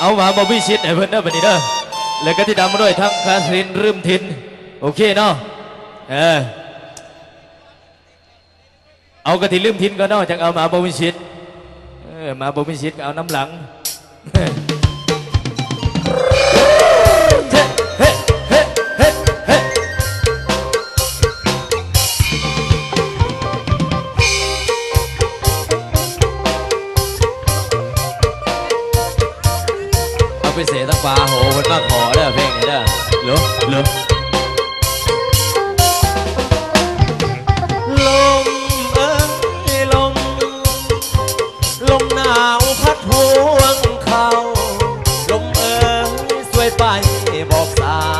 เอามาบอบี้ชิดไอ้เพื่อนเด้อบัดนี้เด้อแล้วก็ที่ดำมาด้วยทั้งคาสรินรืมทิน โอเคเนาะเออเอากระถิ่นลืมทินก็เนาะจังเอามาบอบี้ชิดเออมาบอบี้ชิดก็เอาน้ำหลัง งปลาโหคนมาขอเด้อเพลงนี้เด้อเหรอเหรอลมเอ้ยลม ลมหนาวพัดหวงเขา ลมเอ้ยสวยไปบอกสา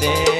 แ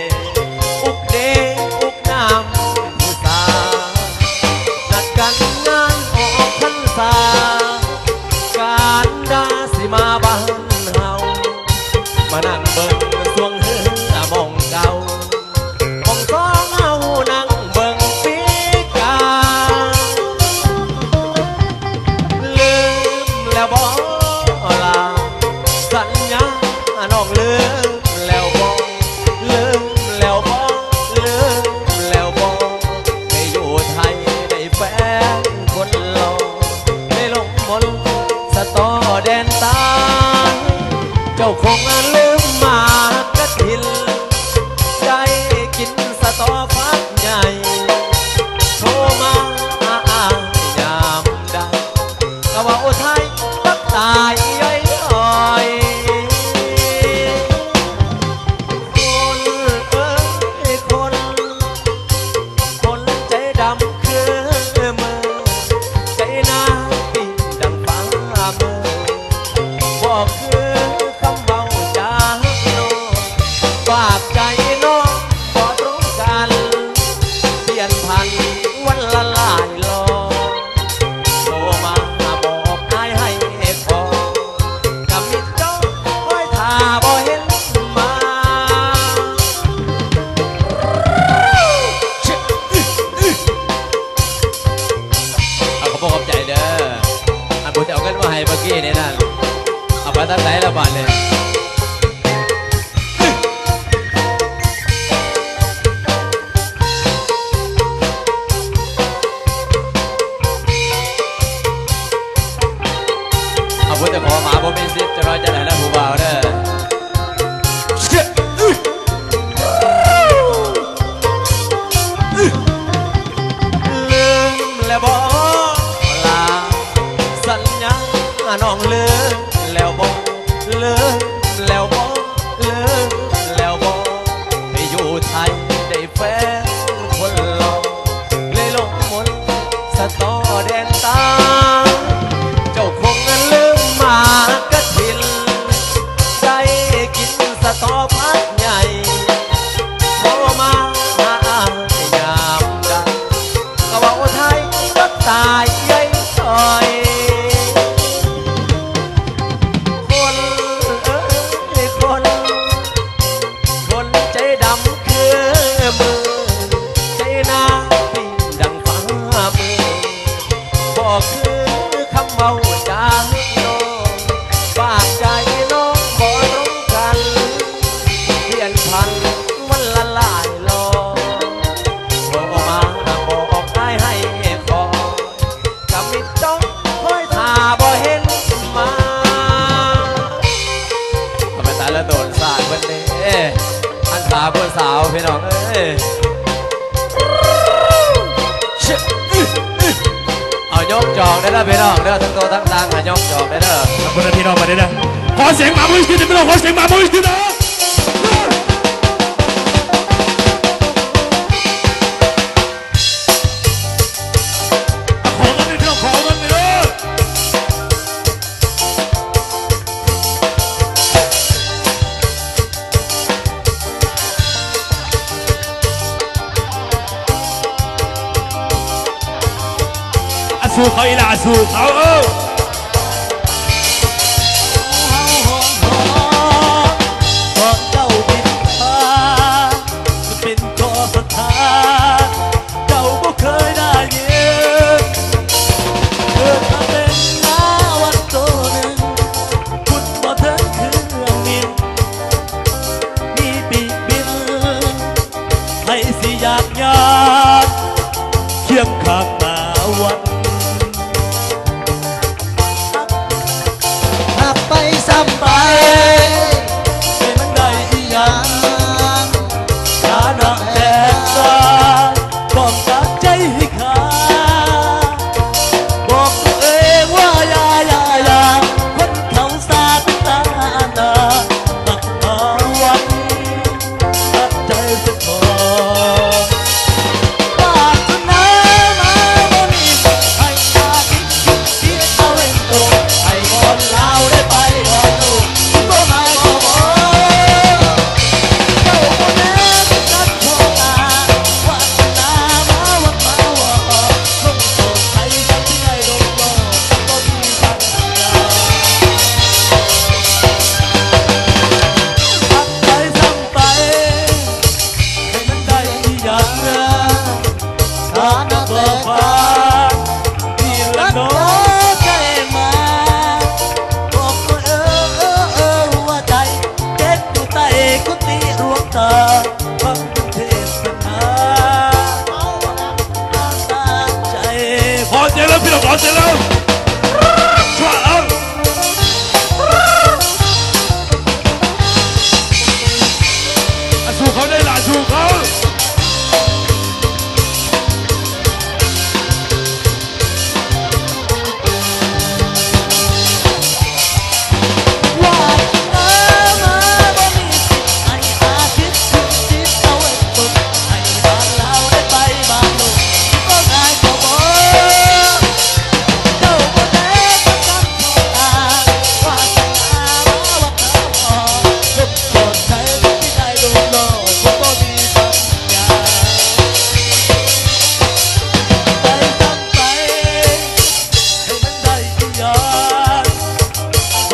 calle. วันละหลายโลโทรมาบอกอายให้ขอกำมิดจ้องคอยท่าบ่เห็นมา เอาขาบอกขอบใจเด้ออันผมจะเอาเงินมาให้เมื่อกี้นี่นั่นเอาไปตั้งไหนละบาทเลย สิจะรอจะไหนแล้วผู้บ่าวเด้อลืมแล้วบ่ลาสัญญาน้องลืม อันสาวผู้สาวพี่น้องเอ้ยเชืออื้อเอายกจองได้แล้วพี่น้องเด้อทั้งโตทั้งตังหายกจองได้เด้อขอบคุณที่น้องมาด้วยขอเสียงหมาบุ้ยขึ้นไม่ต้องขอเสียงหมาบุ้ยขึ้นนะขอกันเด้อ العسوق إلى عسوق أو أو Yeah. 要俾人啦。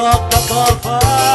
Copacabana